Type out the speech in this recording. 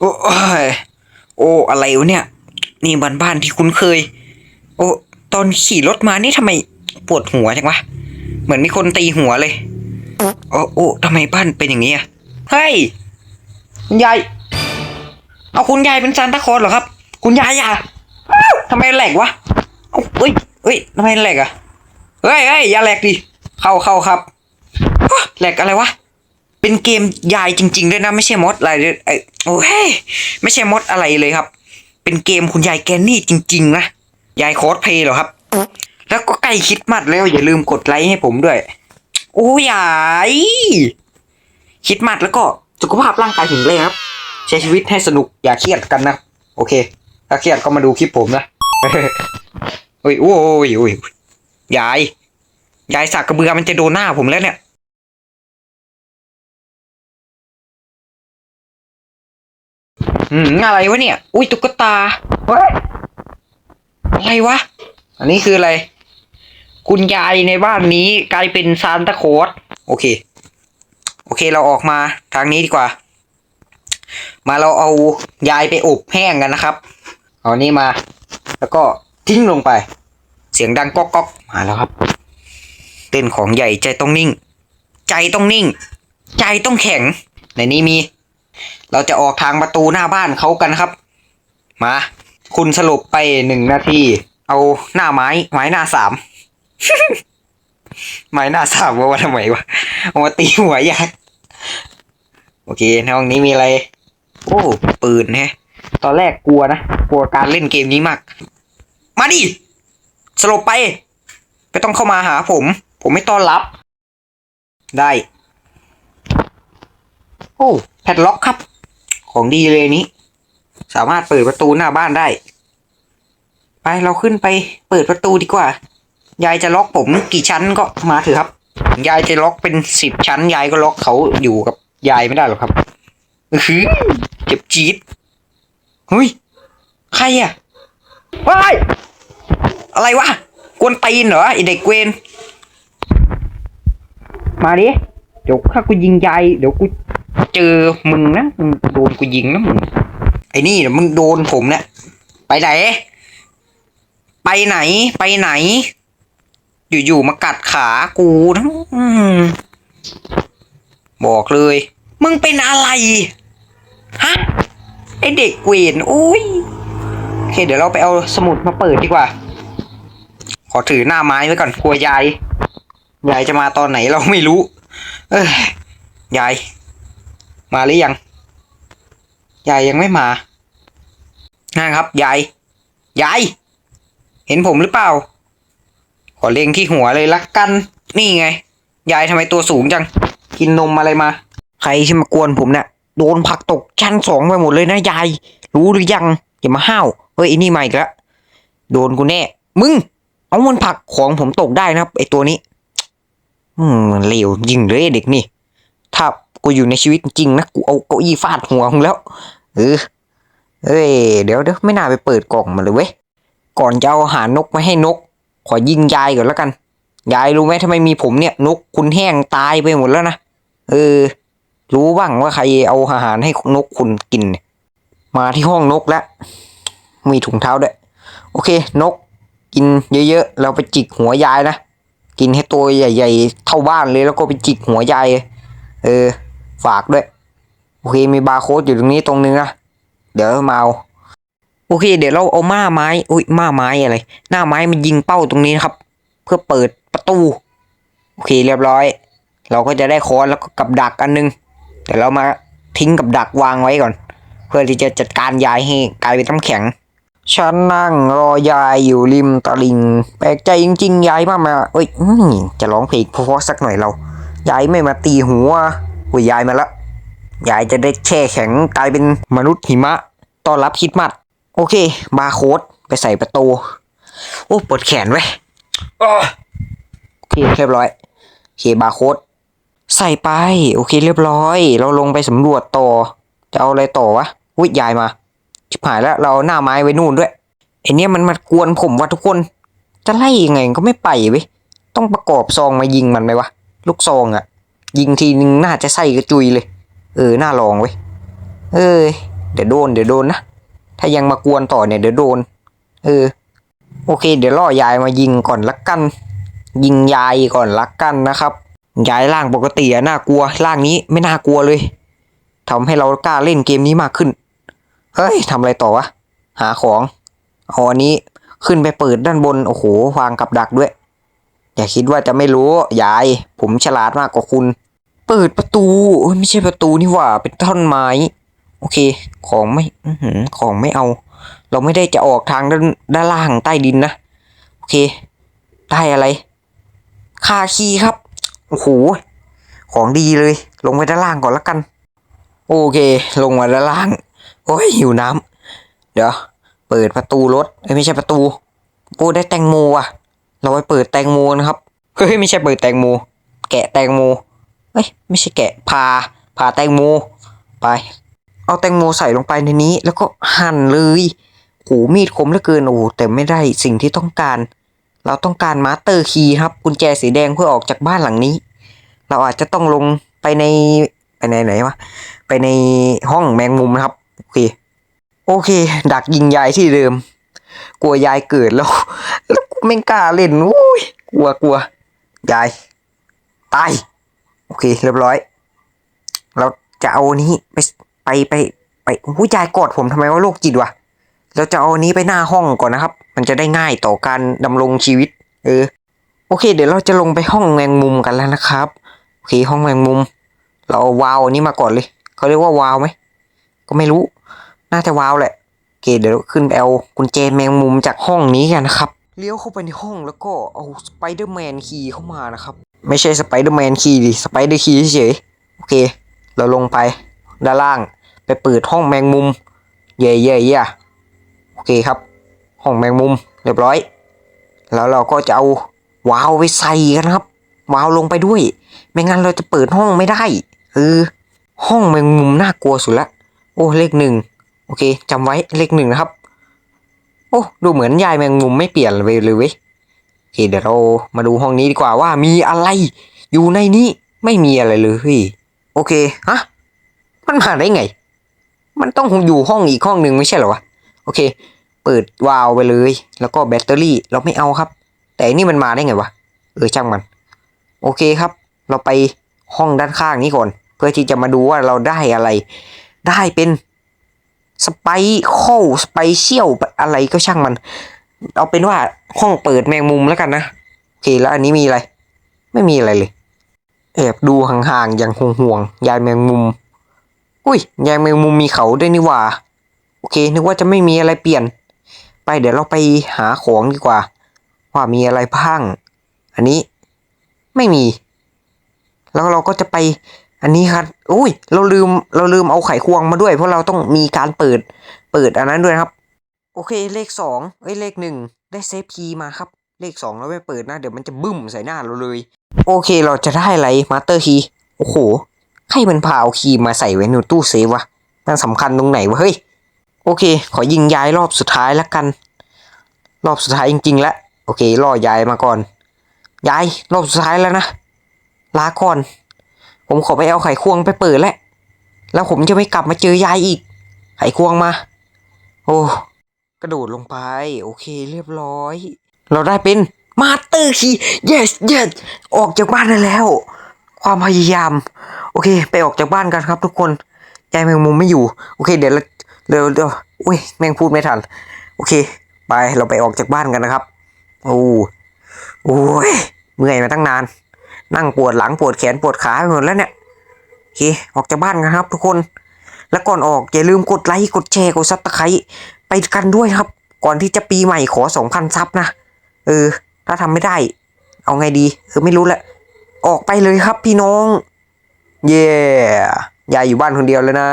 โอ้ยโอ้อะไรวะเนี่ย นี่บ้านบ้านที่คุ้นเคย โอ้ตอนขี่รถมานี่ทำไมปวดหัวจังวะ เหมือนมีคนตีหัวเลยโอ้โอ้ทำไมบ้านเป็นอย่างนี้อะเฮ้ยคุณยายเอาคุณยายเป็นซานตาคลอสเหรอครับ คุณยายอย่าทำไมแหลกวะเอาเอ้ยเอ้ยทำไมแหลกอะเฮ้ยเฮ้ยอย่าแหลกดิเข้าเข้าครับแหลกอะไรวะ เป็นเกมยายจริง ๆ ด้วยนะ ไม่ใช่มดอะไรไอ้โอ้ยไม่ใช่มดอะไรเลยครับ เป็นเกมคุณยายแกนนี่จริง ๆ นะ ยายโคสเพลย์เหรอครับ แล้วก็ใกล้คิดมัดแล้ว อย่าลืมกดไลค์ให้ผมด้วย โอ้ยายคิดมัดแล้วก็สุขภาพร่างกายแข็งแรงครับ ใช้ชีวิตให้สนุกอย่าเครียดกันนะ โอเค ถ้าเครียดก็มาดูคลิปผมนะโอ้ยโอ้ยโอ้ยยายยายสักกระเบือมันจะโดนหน้าผมแล้วเนี่ย อืมอะไรวะเนี่ย อุ้ยตุ๊กตาเฮ้ยอะไรวะ อันนี้คืออะไร คุณยายในบ้านนี้กลายเป็นซานตาโคสโอเค โอเคเราออกมาทางนี้ดีกว่า มาเราเอายายไปอบแห้งกันนะครับ เอานี่มา แล้วก็ทิ้งลงไป เสียงดังก๊อกก๊อกมาแล้วครับเต้นของใหญ่ใจต้องนิ่ง ใจต้องนิ่ง ใจต้องแข็ง ในนี้มี เราจะออกทางประตูหน้าบ้านเขากันครับ มา คุณสรุปไปหนึ่งนาที เอาหน้าไม้ ไม้หน้าสามไม้หน้าสามว่าทำไมวะเอามาตีหัวยักโอเคในห้องนี้มีอะไร โอ้ปืนแฮะตอนแรกกลัวนะ กลัวการเล่นเกมนี้มาก มาดิสลบไปไม่ต้องเข้ามาหาผม ผมไม่ต้อนรับ ได้ โอ้แพดล็อกครับ ของดีเลยนี้ สามารถเปิดประตูหน้าบ้านได้ ไปเราขึ้นไปเปิดประตูดีกว่า ยายจะล็อกผมกี่ชั้นก็มาเถอะครับ ยายจะล็อกเป็นสิบชั้น ยายก็ล็อกเขาอยู่กับยายไม่ได้หรอกครับอื้อหือเจ็บจี๊ดเฮ้ยใครอะว้ายอะไรวะกวนตีนเหรอไอเด็กเวนมาดิเดี๋ยวถ้ากูยิงยายเดี๋ยวกู เจอมึงนะมึงโดนกูยิงนะมึงไอ้นี่เดี๋ยวมึงโดนผมเนี่ยไปไหน ไปไหน ไปไหน อยู่ๆมากัดขากูนะบอกเลย มึงเป็นอะไร ฮะ ไอเด็กเวนโอ้ยโอเค เดี๋ยวเราไปเอาสมุดมาเปิดดีกว่า ขอถือหน้าไม้ไว้ก่อนกลัวยาย ยายจะมาตอนไหนเราไม่รู้ เอ้ยยาย มาหรือยังยายยังไม่มานะครับยายยายเห็นผมหรือเปล่า ขอเล็งที่หัวเลยละกัน นี่ไง ยายทำไมตัวสูงจัง กินนมอะไรมา ใครที่มากวนผมเนี่ยโดนผักตกชั้นสองไปหมดเลยนะยาย รู้หรือยัง อย่ามาห้าว เฮ้ยไอ้นี่มาอีกแล้วโดนกูแน่ มึง เอามันผักของผมตกได้นะครับไอตัวนี้ อืมเลวยิงเลยเด็กนี่ ถ้า กูอยู่ในชีวิตจริงนะกูเอาเก้าอี้ฟาดหัวมึงแล้วเออเอ้ยเดี๋ยวเดี๋ยวไม่น่าไปเปิดกล่องมาเลยเว้ยก่อนจะเอาอาหารนกมาให้นก ขอยิงยายก่อนแล้วกัน ยายรู้ไหมทำไมมีผมเนี่ย นกคุณแห้งตายไปหมดแล้วนะเออ รู้บ้างว่าใครเอาอาหารให้นกคุณกินเนี่ยมาที่ห้องนกแล้วมีถุงเท้าด้วย โอเค นก กินเยอะๆเราไปจิกหัวยายนะกินให้ตัวใหญ่ ๆ เท่าบ้านเลยแล้วก็ไปจิกหัวยายเออ ฝากด้วย โอเคมีบาร์โค้ดอยู่ตรงนี้ตรงนึงนะ เดี๋ยวมาเอา โอเค เดี๋ยวเราเอาม่าไม้ อุ้ยม่าไม้อะไร หน้าไม้มันยิงเป้าตรงนี้นะครับ เพื่อเปิดประตู โอเคเรียบร้อย เราก็จะได้ค้อนแล้วก็กับดักอันนึง เดี๋ยวเรามาทิ้งกับดักวางไว้ก่อน เพื่อที่จะจัดการยายให้กลายเป็นน้ำแข็งฉันนั่งรอยายอยู่ริมตลิ่งแปลกใจจริงๆยายมามาเอ้ยจะร้องเพลงเพราะๆสักหน่อยเรา ยายไม่มาตีหัว อุ้ยยายมาละยายจะได้แช่แข็งกลายเป็นมนุษย์หิมะต้อนรับคริดมัด โอเค บาร์โค้ดไปใส่ประตู โอ้ปวดแขนไว้ยอ้อโอเคเรียบร้อยโอเคบาร์โค้ดใส่ไป โอเคเรียบร้อย เราลงไปสำรวจต่อ จะเอาอะไรต่อวะอุ้ยยายมาชิบหายแล้วเราเอาหน้าไม้ไว้นู่นด้วยไอเนี้ยมันมากวนผมว่ะทุกคน จะไล่ยังไงก็ไม่ไปเว้ยต้องประกอบซองมายิงมันไหมวะลูกซองอะ ยิงทีนึงน่าจะใส่กระจุยเลย เออน่าลองเว้ยเอ้ยเดี๋ยวโดนเดี๋ยวโดนนะถ้ายังมากวนต่อเนี่ยเดี๋ยวโดน เออ โอเค เดี๋ยวล่อยายมายิงก่อนละกัน ยิงยายก่อนละกันนะครับยายร่างปกติอะน่ากลัวร่างนี้ไม่น่ากลัวเลยทำให้เรากล้าเล่นเกมนี้มากขึ้นเฮ้ยทำอะไรต่อวะหาของเอาอันนี้ขึ้นไปเปิดด้านบนโอ้โหวางกับดักด้วย อย่าคิดว่าจะไม่รู้ยาย ผมฉลาดมากกว่าคุณ เปิดประตูไม่ใช่ประตูนี่หว่าเป็นท่อนไม้ โอเค ของไม่อืของไม่เอา เราไม่ได้จะออกทางด้านด้านล่างใต้ดินนะโอเค ได้อะไรคาคีครับโอ้โหของดีเลย ลงไปด้านล่างก่อนละกัน โอเค ลงมาด้านล่าง โอ้ยหิวน้ำเดี๋ยว เปิดประตูรถไม่ใช่ประตูโอ้ได้แตงโมอะ เราไปเปิดแตงโมนะครับ เฮ้ยไม่ใช่เปิดแตงโม แกะแตงโมเอ้ยไม่ใช่แกะพาพาแตงโมไป เอาแตงโมใส่ลงไปในนี้ แล้วก็หั่นเลยโหมีดคมเหลือเกินโอ้แต่ไม่ได้สิ่งที่ต้องการ เราต้องการมาสเตอร์คีย์ครับกุญแจสีแดงเพื่อออกจากบ้านหลังนี้ เราอาจจะต้องลงไปในไปในไหนวะไปในห้องแมงมุมนะครับโอเคโอเค ดักยิงยายที่เดิม กลัวยายเกิดแล้ว แล้วกูไม่กล้าเล่นอุ้ยกลัวกลัวยายตายโอเคเรียบร้อย เราจะเอานี้ไปไปไปไปผู้ยายกอดผมทำไมว่าโรคจิตวะเราจะเอาอันนี้ไปหน้าห้องก่อนนะครับ มันจะได้ง่ายต่อการดำรงชีวิต เออ โอเค เดี๋ยวเราจะลงไปห้องแมงมุมกันแล้วนะครับโอเคห้องแมงมุม เราวาวอันนี้มาก่อนเลยเขาเรียกว่าวาวไหมก็ไม่รู้ น่าจะวาวแหละ เคเดี๋ยวขึ้นไปเอากุญแจแมงมุมจากห้องนี้กันนะครับ เลี้ยวเข้าไปในห้องแล้วก็เอาสไปเดอร์แมนคีย์เข้ามานะครับ ไม่ใช่สไปเดอร์แมนคีย์ดิสไปเดอร์คีย์เฉยๆโอเค เราลงไปด้านล่าง ไปเปิดห้องแมงมุม เย่เย่เย่โอเคครับ ห้องแมงมุมเรียบร้อย แล้วเราก็จะเอาวาล์วไปใส่กันครับ วาล์วลงไปด้วย ไม่งั้นเราจะเปิดห้องไม่ได้เออห้องแมงมุมน่ากลัวสุดละ โอ้เลขหนึ่ง โอเคจำไว้เลขหนึ่งนะครับ โอ้ดูเหมือนยายแมงมุมไม่เปลี่ยนเลยเลยเว้ยโอเคเดี๋ยวเรามาดูห้องนี้ดีกว่าว่ามีอะไร อยู่ในนี้ไม่มีอะไรเลยเโอเคฮะมันมาได้ไง มันต้องอยู่ห้องอีกห้องหนึ่งไม่ใช่เหรอวะโอเค เปิดวาล์วไปเลย แล้วก็แบตเตอรี่เราไม่เอาครับ แต่นนี่มันมาได้ไงวะเออช่างมัน โอเคครับ เราไปห้องด้านข้างนี้ก่อน เพื่อที่จะมาดูว่าเราได้อะไร ได้เป็น สไปโคสไปเชียลอะไรก็ช่างมัน เอาเป็นว่าห้องเปิดแมงมุมแล้วกันนะ โอเคแล้วอันนี้มีอะไร ไม่มีอะไรเลย แอบดูห่างๆอย่างห่วงๆยายแมงมุม อุ้ยยายแมงมุมมีเขาด้วยนี่หว่า โอเค นึกว่าจะไม่มีอะไรเปลี่ยน ไปเดี๋ยวเราไปหาของดีกว่า ว่ามีอะไรบ้าง อันนี้ไม่มี แล้วเราก็จะไป อันนี้ครับอุ้ย เราลืม เราลืมเอาไขควงมาด้วย เพราะเราต้องมีการเปิด เปิดอันนั้นด้วยครับ โอเค เลขสองเอ้ย เลขหนึ่งได้เซฟคีย์มาครับ เลขสองเราไม่เปิดนะ เดี๋ยวมันจะบึ้มใส่หน้าเราเลย โอเค เราจะได้อะไร มาสเตอร์คีย์โอ้โห ใครมันพาเอาคีย์มาใส่ไว้ในตู้เซฟวะ มันสำคัญตรงไหนวะ เฮ้ย โอเค ขอยิงย้ายรอบสุดท้ายแล้วกัน รอบสุดท้ายจริงๆแล้ว โอเค ล่อยายมาก่อนยาย รอบสุดท้ายแล้วนะ ลาก่อน ผมขอไปเอาไขควงไปเปิดแล้วแล้วผมจะไม่กลับมาเจอยายอีก ไขควงมา โอ้ กระโดดลงไป โอเคเรียบร้อย เราได้เป็นมาสเตอร์คี yes yes ออกจากบ้านได้แล้ว ความพยายาม โอเค ไปออกจากบ้านกันครับทุกคนยายแมงมุมไม่อยู่ โอเค เดี๋ยวเราเดี๋ยวเดี๋ยวอุ้ยแมงพูดไม่ทัน โอเค ไปเราไปออกจากบ้านกันนะครับ โอ้โอ้ยเมื่อยมาตั้งนาน นั่งปวดหลังปวดแขนปวดขาไปหมดแล้วเนี่ยโอเคออกจากบ้านกันครับ ทุกคน แล้วก่อนออกอย่าลืมกดไลค์กดแชร์กดซับสไครต์ไปกันด้วยครับ ก่อนที่จะปีใหม่ขอสองพันซับนะเออ ถ้าทำไม่ได้ เอาไงดีเออไม่รู้แหละ ออกไปเลยครับพี่น้อง เย่ยายอยู่บ้านคนเดียวเลยนะ